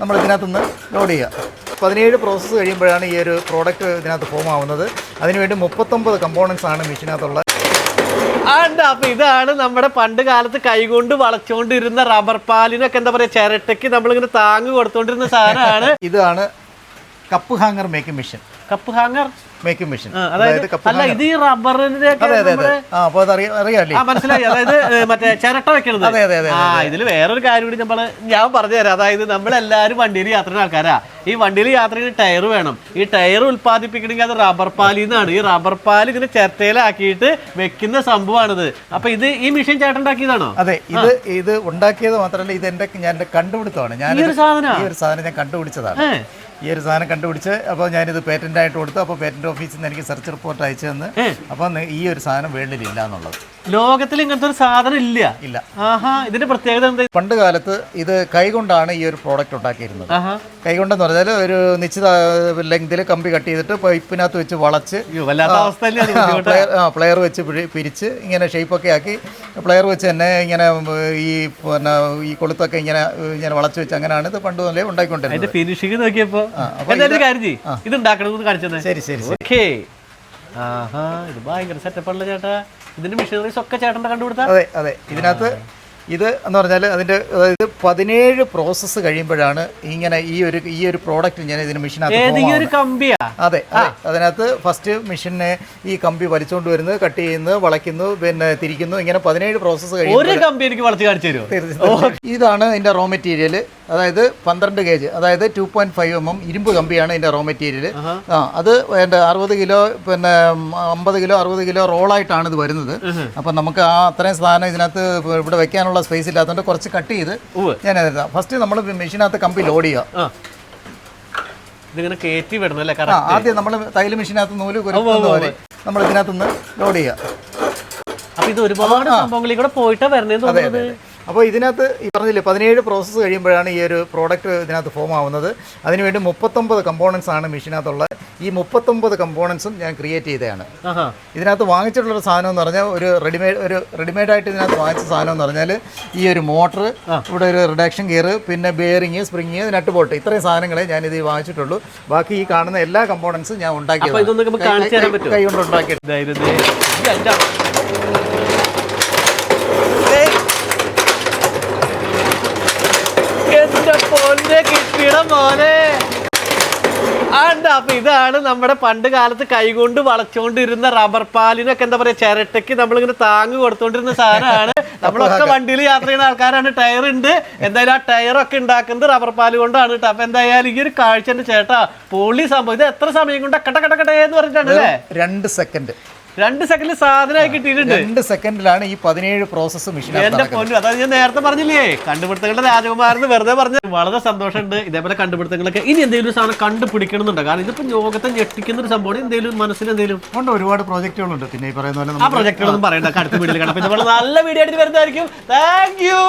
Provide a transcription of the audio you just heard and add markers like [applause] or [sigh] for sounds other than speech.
നമ്മൾ ഇതിനകത്തുനിന്ന് ലോഡ് ചെയ്യുക. പതിനേഴ് പ്രോസസ്സ് കഴിയുമ്പോഴാണ് ഈ ഒരു പ്രോഡക്റ്റ് ഇതിനകത്ത് ഫോം ആവുന്നത്. അതിനുവേണ്ടി മുപ്പത്തൊമ്പത് കമ്പോണൻസ് ആണ് മെഷീനകത്തുള്ള ആണ്ട് അപ്പൊ ഇതാണ് നമ്മുടെ പണ്ട് കാലത്ത് കൈകൊണ്ട് വളച്ചുകൊണ്ടിരുന്ന റബ്ബർ പാലിനൊക്കെ എന്താ പറയാ ചിരട്ടയ്ക്ക് നമ്മളിങ്ങനെ താങ്ങ് കൊടുത്തോണ്ടിരുന്ന സാധനമാണ്. [laughs] ഇതാണ് cup hanger making machine cup hanger making machine അതായത് അല്ല ഇത് ഈ റബ്ബറിന്റെ മനസ്സിലായി. അതായത് മറ്റേ ചിരട്ട വെക്കണത്. അതെ, അതെ, ആ ഇതിൽ വേറൊരു കാര്യം കൂടി നമ്മൾ ഞാൻ പറഞ്ഞു തരാം. അതായത് നമ്മളെല്ലാരും വണ്ടിയിൽ യാത്ര ചെയ്യുന്ന ആൾക്കാരാ. ഈ വണ്ടിയിൽ യാത്ര ചെയ്യുന്ന ടയർ വേണം. ഈ ടയർ ഉൽപ്പാദിപ്പിക്കണമെങ്കിൽ അത് റബ്ബർ പാലിൽ നിന്നാണ്. ഈ റബ്ബർ പാൽ ഇങ്ങനെ ചിരട്ടയിലാക്കിയിട്ട് വെക്കുന്ന സംഭവമാണിത്. അപ്പൊ ഇത് ഈ മെഷീൻ ചേട്ടൻ ഉണ്ടാക്കിയതാണോ അതെ ഇത് ഇത് ഉണ്ടാക്കിയത് മാത്രമല്ല ഇത് എന്റെ ഞാൻ കണ്ടുപിടുത്തമാണ് ഞാൻ ഈ ഒരു സാധനാ? ഞാൻ കണ്ടുപിടിച്ചതാണ്. ഈ ഒരു സാധനം കണ്ടുപിടിച്ച് അപ്പോൾ ഞാനിത് പേറ്റന്റ് ആയിട്ട് കൊടുത്തു. അപ്പോൾ പേറ്റന്റ് ഓഫീസിൽ നിന്ന് എനിക്ക് സെർച്ച് റിപ്പോർട്ട് അയച്ചു തന്ന്. അപ്പോൾ ഈ ഒരു സാധനം വേൾഡിൽ ഇല്ല എന്നുള്ളത്. ലോകത്തിൽ ഇങ്ങനത്തെ ഒരു സാധനം ഇല്ല. ഇല്ല. ഇതിന്റെ പ്രത്യേകത എന്താ? പണ്ട് കാലത്ത് ഇത് കൈകൊണ്ടാണ് ഈ ഒരു പ്രോഡക്റ്റ് ഉണ്ടാക്കിയിരുന്നത്. കൈകൊണ്ടെന്ന് പറഞ്ഞാൽ ഒരു നിശ്ചിത ലെങ്തിൽ കമ്പി കട്ട് ചെയ്തിട്ട് പൈപ്പിനകത്ത് വെച്ച് വളച്ച് പ്ലെയർ വെച്ച് പിരിച്ച് ഇങ്ങനെ ഷേപ്പൊക്കെ ആക്കി പ്ലെയർ വെച്ച് തന്നെ ഇങ്ങനെ ഈ പിന്നെ ഈ കൊളുത്തൊക്കെ ഇങ്ങനെ ഇങ്ങനെ വളച്ചു വെച്ച് അങ്ങനെയാണ് ഇത് പണ്ട് മുതലേ നോക്കിയപ്പോ കാണിച്ചത് ശരി ശരി ശരി. ഓക്കേ ആഹാ ഇത് ഭയങ്കര സെറ്റപ്പ് ആണല്ലോ ചേട്ടാ. ഇതിന്റെ മെഷീനറീസ് ഒക്കെ ചേട്ടന്റെ കണ്ടുപിടുത്ത? അതെ അതെ. ഇതിനകത്ത് ഇത് എന്ന് പറഞ്ഞാൽ അതിന്റെ അതായത് പതിനേഴ് പ്രോസസ്സ് കഴിയുമ്പോഴാണ് ഇങ്ങനെ ഈ ഒരു ഈ ഒരു പ്രോഡക്റ്റ് ഞാൻ ഇതിന് മെഷീനകത്ത് അതെ അതെ. അതിനകത്ത് ഫസ്റ്റ് മെഷീനെ ഈ കമ്പി വലിച്ചുകൊണ്ട് വരുന്നത് കട്ട് ചെയ്യുന്നു വളയ്ക്കുന്നു പിന്നെ തിരിക്കുന്നു ഇങ്ങനെ പതിനേഴ് പ്രോസസ്സ് കഴിയും ഒരു കമ്പി എനിക്ക് വളച്ച് കാണിച്ചു തരുമോ? തീർച്ചയായും. ഇതാണ് ഇതിന്റെ റോ മെറ്റീരിയൽ അതായത് പന്ത്രണ്ട് ഗേജ് അതായത് two point five M M ഇരുമ്പ് കമ്പിയാണ് ഇതിന്റെ റോ മെറ്റീരിയൽ ആ അത് എന്റെ അറുപത് കിലോ പിന്നെ അമ്പത് കിലോ അറുപത് കിലോ റോളായിട്ടാണ് ഇത് വരുന്നത്. അപ്പം നമുക്ക് ആ അത്രയും സാധനം ഇതിനകത്ത് ഇവിടെ വെക്കാനുള്ള സ്പേസ് ഇല്ലാത്തതുകൊണ്ട് കുറച്ച് കട്ട് ചെയ്ത് ഞാൻ എഴുതാം ഫസ്റ്റ് നമ്മൾ മെഷീനകത്ത് കമ്പി ലോഡ് ചെയ്യുക ആ. ഇതിങ്ങനെ കയറ്റി വിടണം അല്ലേ? ആദ്യം നമ്മൾ തയ്യൽ മെഷീനകത്ത് നൂൽ കുരുക്കുന്ന പോലെ നമ്മൾ ഇതിനകത്തുനിന്ന് ലോഡ് ചെയ്യുക അപ്പൊ ഇത് ഒരുപാട് സംഭവങ്ങളിൽ കൂടെ പോയിട്ടാ വരണേന്ന് തോന്നുന്നത്. അപ്പോൾ ഇതിനകത്ത് ഈ പറഞ്ഞില്ലേ പതിനേഴ് പ്രോസസ്സ് കഴിയുമ്പോഴാണ് ഈ ഒരു പ്രോഡക്റ്റ് ഇതിനകത്ത് ഫോം ആവുന്നത്. അതിനുവേണ്ടി മുപ്പത്തൊമ്പത് കമ്പോണൻസ് ആണ് മെഷീനകത്തുള്ള ഈ മുപ്പത്തൊമ്പത് കമ്പോണൻസും ഞാൻ ക്രിയേറ്റ് ചെയ്തതാണ്. ഇതിനകത്ത് വാങ്ങിച്ചിട്ടുള്ള സാധനം എന്ന് പറഞ്ഞാൽ ഒരു റെഡിമെയ്ഡ് ഒരു റെഡിമെയ്ഡ് ആയിട്ട് ഇതിനകത്ത് വാങ്ങിച്ച സാധനം എന്ന് പറഞ്ഞാൽ ഈ ഒരു മോട്ടർ ഇവിടെ ഒരു റിഡക്ഷൻ ഗിയർ പിന്നെ ബെയറിങ് സ്പ്രിങ് നട്ട് ബോട്ട് ഇത്രയും സാധനങ്ങളെ ഞാൻ ഇത് വാങ്ങിച്ചിട്ടുള്ളൂ. ബാക്കി ഈ കാണുന്ന എല്ലാ കമ്പോണൻസും ഞാൻ ഉണ്ടാക്കി? കൈ കൊണ്ട് ഉണ്ടാക്കിയിട്ട് ഇതായിരുന്നു ദേ. ഇത് എന്റെ എന്റെ പൊന്നെ കിട്ടിയുടെ മോനെ. ആണ്ട് അപ്പൊ ഇതാണ് നമ്മുടെ പണ്ട് കാലത്ത് കൈകൊണ്ട് വളച്ചോണ്ടിരുന്ന റബ്ബർ പാലിനൊക്കെ എന്താ പറയാ ചിരട്ടയ്ക്ക് നമ്മളിങ്ങനെ താങ്ങ് കൊടുത്തോണ്ടിരുന്ന സാധനമാണ്. നമ്മളൊക്കെ വണ്ടിയിൽ യാത്ര ചെയ്യുന്ന ആൾക്കാരാണ്. ടയർ ഉണ്ട്. എന്തായാലും ആ ടയറൊക്കെ ഉണ്ടാക്കുന്നത് റബ്ബർ പാൽ കൊണ്ടാണ് കേട്ടോ. അപ്പൊ എന്തായാലും ഈ ഒരു കാഴ്ച ചേട്ടാ പൊളി സംഭവം. ഇത് എത്ര സമയം കൊണ്ട് കട്ട കട്ട കട്ടേ എന്ന് പറഞ്ഞിട്ടാണ് അല്ലേ? രണ്ട് സെക്കൻഡ് രണ്ട് സെക്കൻഡിൽ സാധനമായി കിട്ടിയിട്ടുണ്ട്. രണ്ട് സെക്കൻഡിലാണ് ഈ പതിനേഴ് പ്രോസസ്സ് മെഷീൻ എന്റെ പൊന്നു അതായത് ഞാൻ നേരത്തെ പറഞ്ഞില്ലേ കണ്ടുപിടുത്തങ്ങളുടെ രാജകുമാരെന്ന് വെറുതെ പറഞ്ഞ വളരെ സന്തോഷമുണ്ട്. ഇതേപോലെ കണ്ടുപിടുത്തങ്ങളൊക്കെ ഇനി എന്തെങ്കിലും ഒരു സാധനം കണ്ടുപിടിക്കണമെന്നുണ്ടോ? കാരണം ഇതിപ്പോ ലോകത്തെ ഞെട്ടിക്കുന്ന ഒരു സംഭവം എന്തെങ്കിലും മനസ്സിൽ എന്തെങ്കിലും ഉണ്ട് ഒരുപാട് പ്രോജക്റ്റുകളുണ്ട് പിന്നെ ഈ പറയുന്ന പോലെ ആ പ്രോജക്റ്റുകളൊന്നും പറയണ്ട അടുത്ത വീഡിയോ കാണാം. പിന്നെ നമ്മൾ നല്ല വീഡിയോ ആയിട്ട് വരുന്നതായിരിക്കും. Thank you